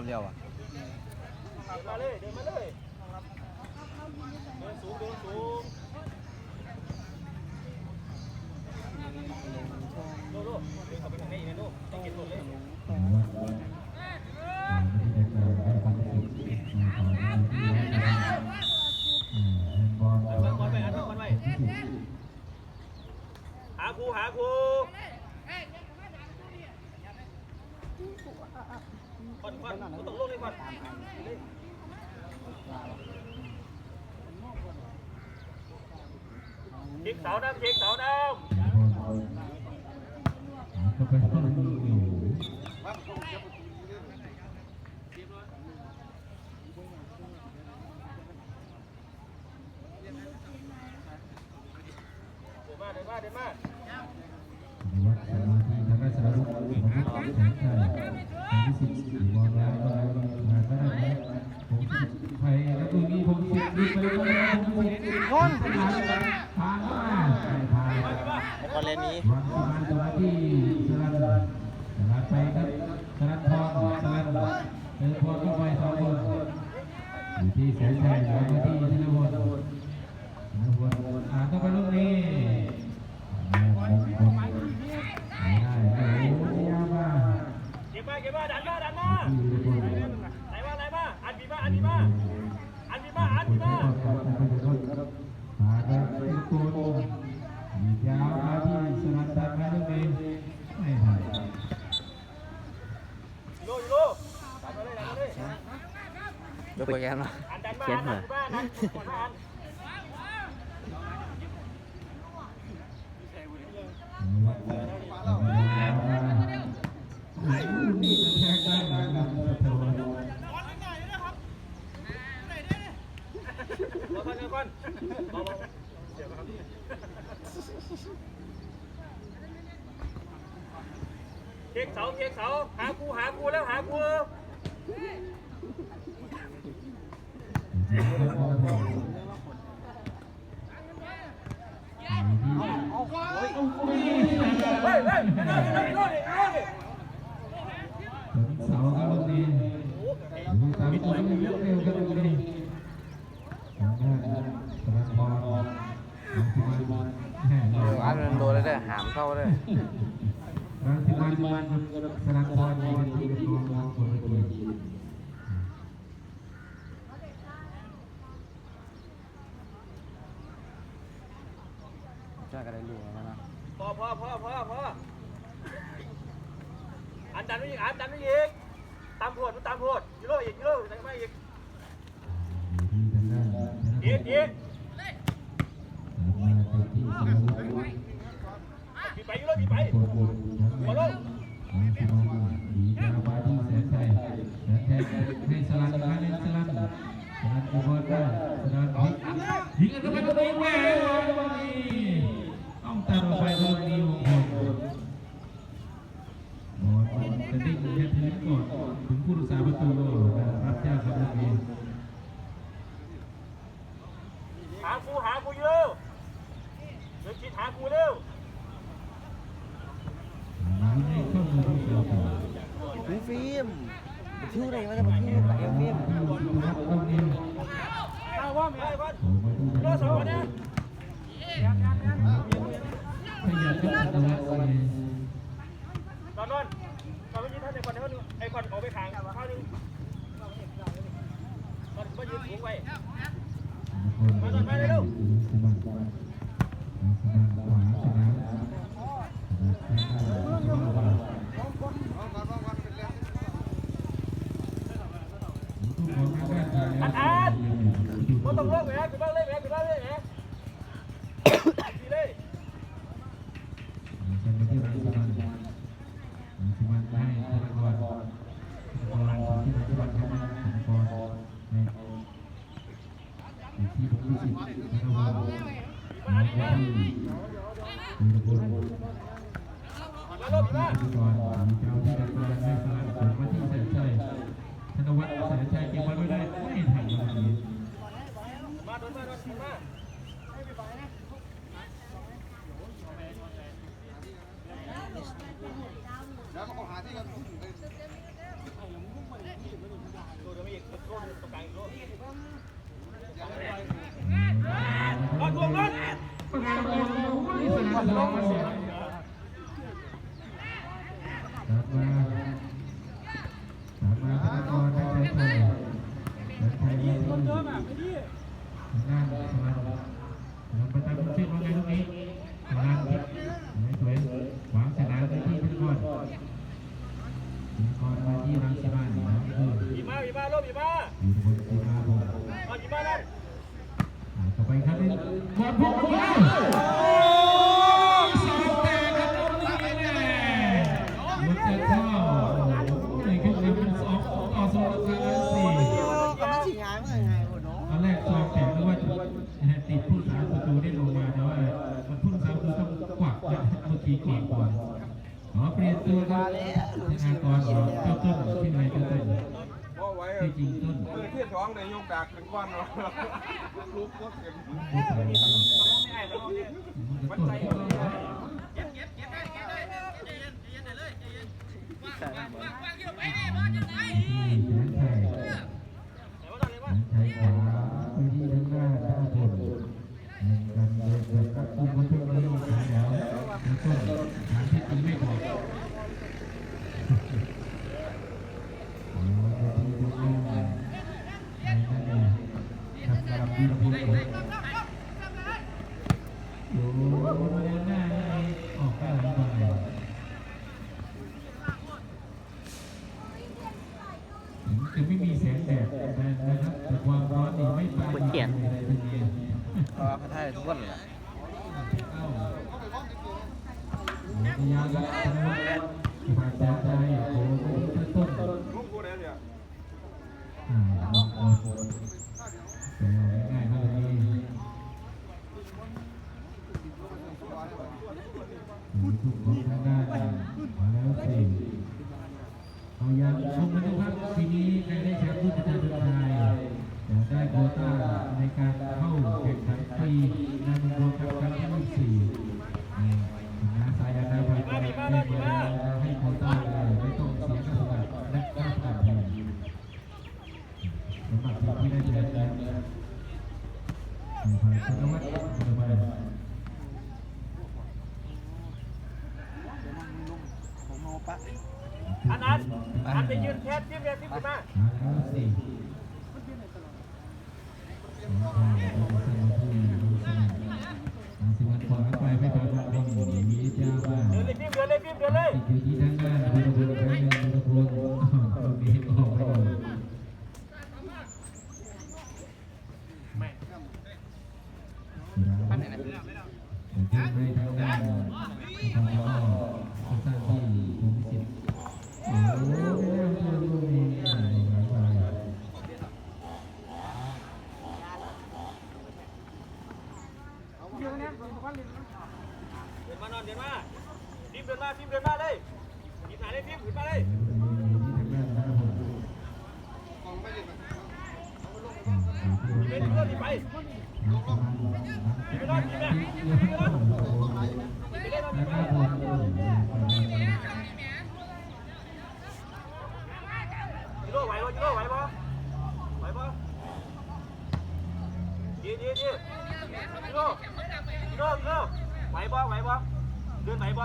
อบเดียวอะมาเลยเดินมาเลยเดินสูงเดินสูงโลโลเดินเข้าไปทางในอีกนะโลจะกินหมดเลย เช็คเสาน้ำเช็คเส อยู่ที่แสงชัยแล้วก็ที่ธนพลธนพลอ่านเข้าไปลูกนี้ไม่ได้เลยยามา เก็บมาเก็บมาดันมาดันมาไหนมาไหนมาอันบีมาอันบีมาอันบีมาอันบีมา มาครับเป็นตัวมียาวมาที่สนับสนุนลูกนี้ไม่ทัน โยโยดันมาเลยดันมาเลย ยกไปแกนมา อันดันมาอันดันมาอันก่อนมาอัน นี่จะแทงได้ไหมครับสะท้อน มาก่อนมาก่อนเบาๆเสียบครับเค้กเสาเค้กเสาหาครูหาครูแล้วหาครู เฮ้ยเฮ้ยไม่ได้ไม่ได้ไม่ได้ไม่ได้ เสาครับลูกนี้ลูกสามตัวนี้เร็วเร็วครับลูกนี้ทางด้านสนับสนุนของทีมงานแห่ง เอออันนั้นโดน เจ้าเข้าเลยทางทีมงานทีมงสนับสนุนที่เป็นทีมของคนละทีมช่วยกันได้รู้แล้วนะพอพอพอพอพออันดันไม่อีกอันดันไม่อีกตามโพดมันตามโพดยูโรอีกยูโรไหนมาอีกที่ทางด้านอีกอีก ไปที่สนับสนุนบีไปยูโรบีไปคนบนทั้งหมดของทีมานดียาวมาที่แสนชัยแสนชัยให้สลันมาเล่นสลันสลันอุบลได้สลันยิงยิงกันเข้าไปตรงนี้แม่วันนี้ต้องตามไปตรงนี้มงคลบอลจะดิ้งแค่ทีก่อนถึงผู้รักษา ตัวเองนอนนอนนอนไม่ยืนท่านไอ้คนเท่านึงไอ้คนออกไปขางข้าวนึงมันมายืนสูงไว้มาต่อไปเลยลูกสมัครสมัครขวาชนะทุกคนก็ได้ใจอันอันมันต้องเลิกไปนะกูต้องเลิกไปนะกูต้องเลิกไปนะดีเลย ฉัน ไม่ที่รักสมัครสมัครให้ธนกรธนกรที่ปัจจุบันทำงานธนกรในที่ผมรู้สึกธนกรน้องที่มีคนมาลบมาก่อนมีเจ้าที่ดักการให้สลัดผมมาที่แสนชัยธนวัฒน์แสนชัยเก็บไว้ไม่ได้ไม่ทันวันนี้มาโดนมาโดนมา แล้วก็หาที่กันผู้หญิงเลยตัวเดิมอีกตัวตรงกลางอีกรอบรอดวงรอดคนเดิมอะไม่ดีงานสมาธิแล้วประจำเช็คว่าไงตรงนี้ บีบ้าลบบีบ้าเอาบีบ้านั่นต่อไปครับเล่นบอลพุ่งเข้าตอนแรกซองแตกนึกว่าติดผู้สาประตูได้ลงมาแต่ว่ามันพุ่งซ้ำต้องกวักเมื่อกี้กวักก่อนขอเปลี่ยนตัวครับธนากรเจ้าต้นที่ไหนเจ้าต้น ไว้มื่อที่สองในโยกดากถึงก้อนเนาะลูกก็เก็บมันใจเย็นเย็นเย็นเย็นได้เย็นได้เย็นเย็นเย็นได้เลยเย็นว่างว่างว่างว่างอยู่ไปดิบอลจังไหนเดี๋ยวตอนนี้ว่าที่ด้านหน้าด้านบนมันเดินกับคุณผู้ชมแล้วนะครับ โอ้โหแล้วหน้าออกได้หรือ พยายามชมกันดูครับทีนี้ใครได้แชมป์รุ่นประจำชนไทยได้โควต้าในการเข้าแข่งขันปีนั้น เดี๋ยวเลยพี่เดี๋ยวเลยพี่เดี๋ยวเลย ไหวบ่ไหวบ่เดินไหวบ่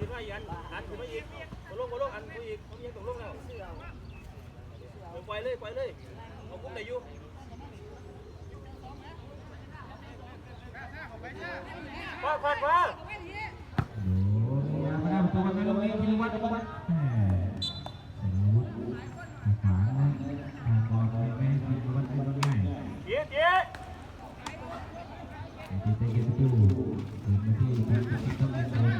ขึ้นมาอีกอันอันขึ้นมาอีกบอลลงบอลลงอันกูอีกผมยังตกลงแล้วปล่อยเลยปล่อยเลยเอาคุ้มไหนอยู่ฟาดฟาดฟาดตัวไปลงเองที่วัดวัดเจ๊เจ๊ที่จะยึดอยู่เป็นที่ที่ต้องยึด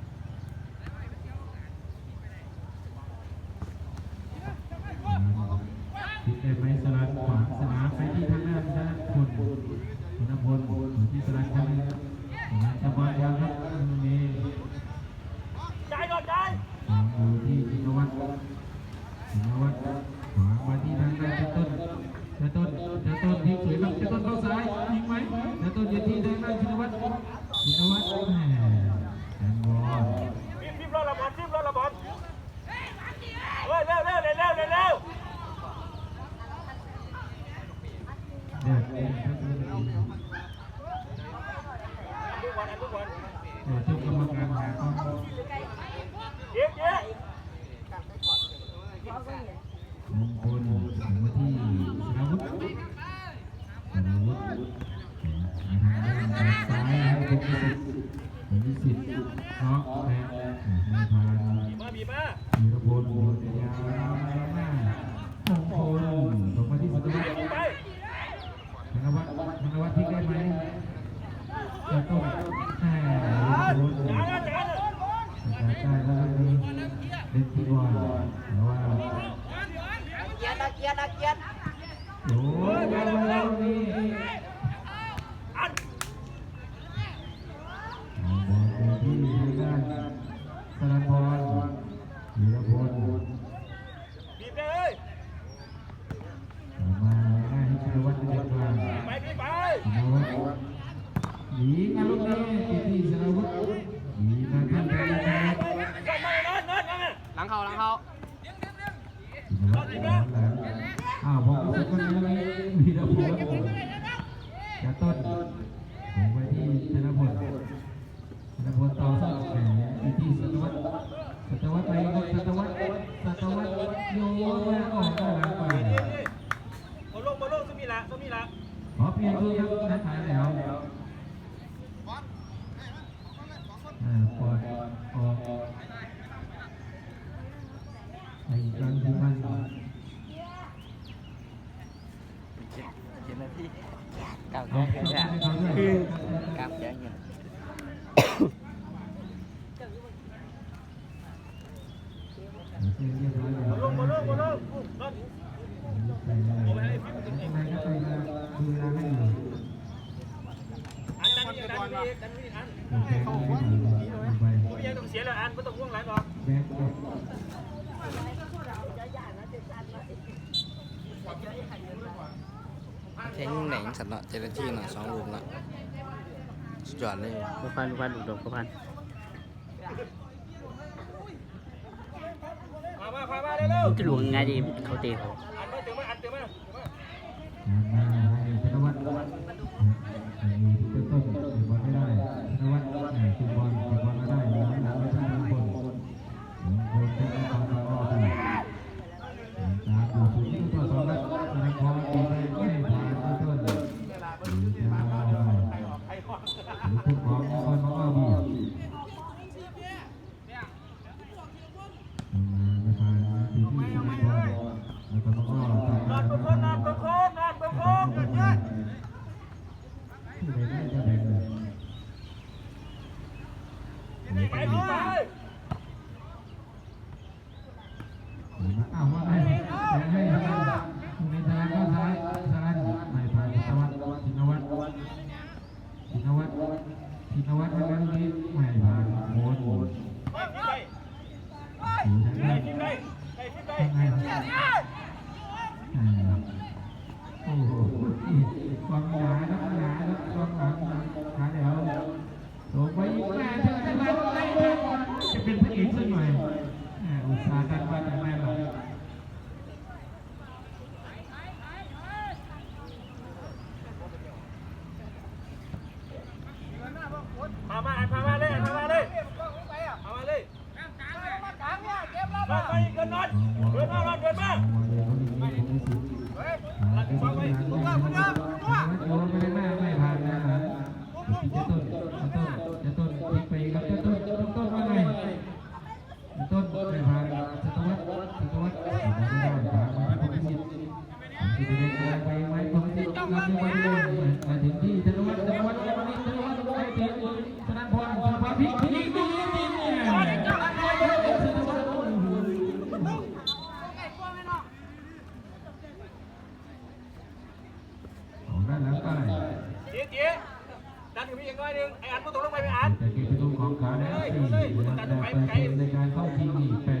เด็ไม้สลัดขวางสนามไปที่ทางด้านด้านคนคนพลที่สลัดคน ลังเขาหลังเขาอ้าวพอคุณก็มีมีระพลกระต้นผมไปที่ธนพลธนพลต่อสู้แข่ที่สตวัตสตวัตไปสตวัตสตวัตโยนไปก่อนก็หลังไปบอลโลกบอลโลกสมีละสมีละขอเปลี่ยนตัวครับนัดถ่ายแล้วอ่าปอดปอก thành can thứ hai Hãy subscribe cho kênh Ghiền Mì Gõ Để không bỏ lỡ những video hấp dẫn เจลาที่หน่อสองลูกละสุดยอดเลยกพันลูกพันดุกดกลูกพันมามนจะหลวงไงดีเขาเตะเขาเตะมา อ้าวว่า พามาพามาเลยพามาเลยพามาเลยเอ็อตเมาเดินมไปหลังที่ไป อย่างน้อยนึงไอ้อันก็ตกลงไปไปอัน จะเก็บประตูของขานะครับสี่ปต่อศูในการเข้าทีมแปด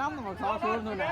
น้ำของสองศูนย์นู่นนะ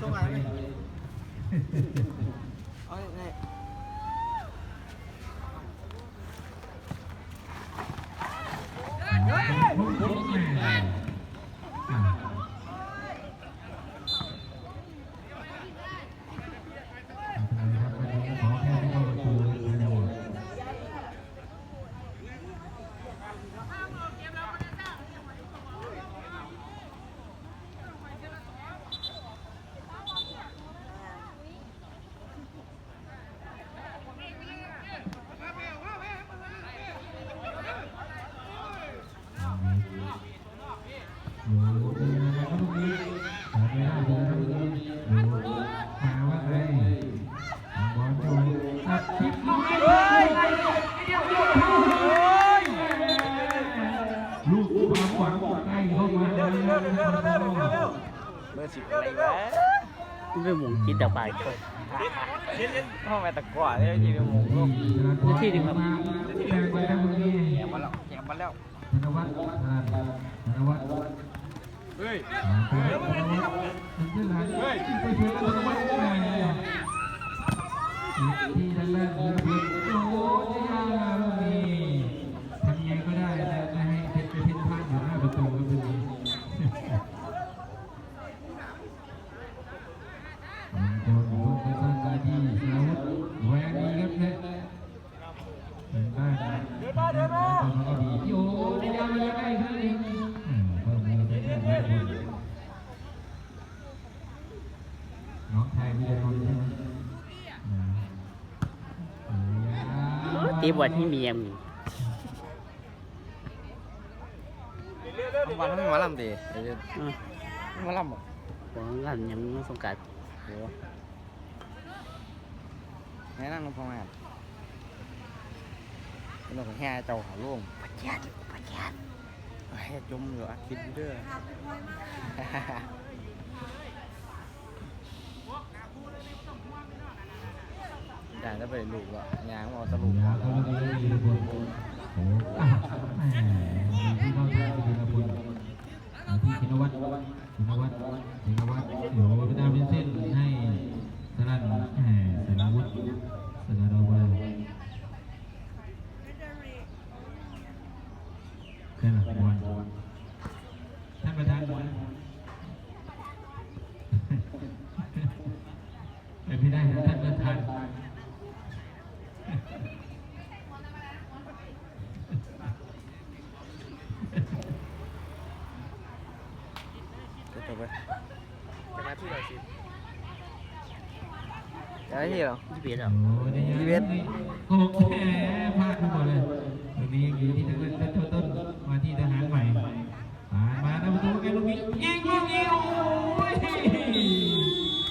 ส่งอะไร อะไรวม่หมูกินแต่บ่ายคนพ่อแม่ตะกั่วไดยินหมูลูกทีหนึ่งครับแกมาแล้วแกมาแล้ว ตีบอลที่เมียมีวันนั้นไม่มาลำดีมาลำบ่ของงานยังสงการโหแม่นั่งลงพอแาเป็นของแห่เจ้าหาลุงปัแจัยปัจจัยแห่จมอยู่อัดคิดอยู่เด้อ จานแล้วไปลูกอะยางมอสรุปชินวัตรชินวัตรชินวัตรเดี๋ยวพระเจ้าเป็นเส้นให้สลันแห่สารวุฒิสารวาใช่ไหม ได้ที่เห